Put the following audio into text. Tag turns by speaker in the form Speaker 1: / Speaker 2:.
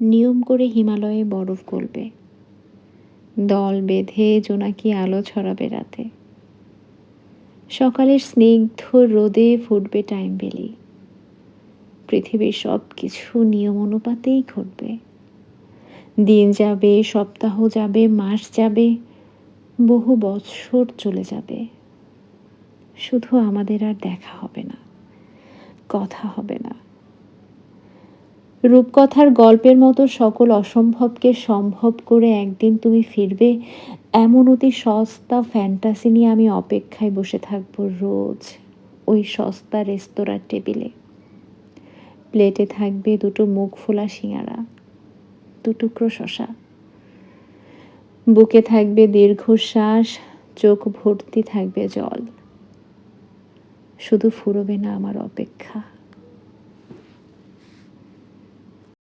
Speaker 1: নিয়ম করে হিমালয়ে বরফ গলবে। দল বেঁধে জোনাকি আলো ছড়াবে রাতে। সকালের স্নিগ্ধ রোদে ফুটবে টাইম বেলি পৃথিবীর সব কিছু নিয়ম অনুপাতেই ঘটবে। দিন যাবে, সপ্তাহ যাবে, মাস যাবে, বহু বছর চলে যাবে। শুধু আমাদের আর দেখা হবে না, কথা হবে না। রূপকথার গল্পের মতো সকল অসম্ভবকে সম্ভব করে একদিন তুমি ফিরবে, এমন অতি সস্তা ফ্যান্টাসি নিয়ে আমি অপেক্ষায় বসে থাকব রোজ ওই সস্তা রেস্তোরাঁর টেবিলে। প্লেটে থাকবে দুটো মুখ ফোলা শিঙাড়া দু টুকরো শশা বুকে থাকবে দীর্ঘশ্বাস, চোখ ভর্তি থাকবে জল। শুধু ফুরবে না আমার অপেক্ষা।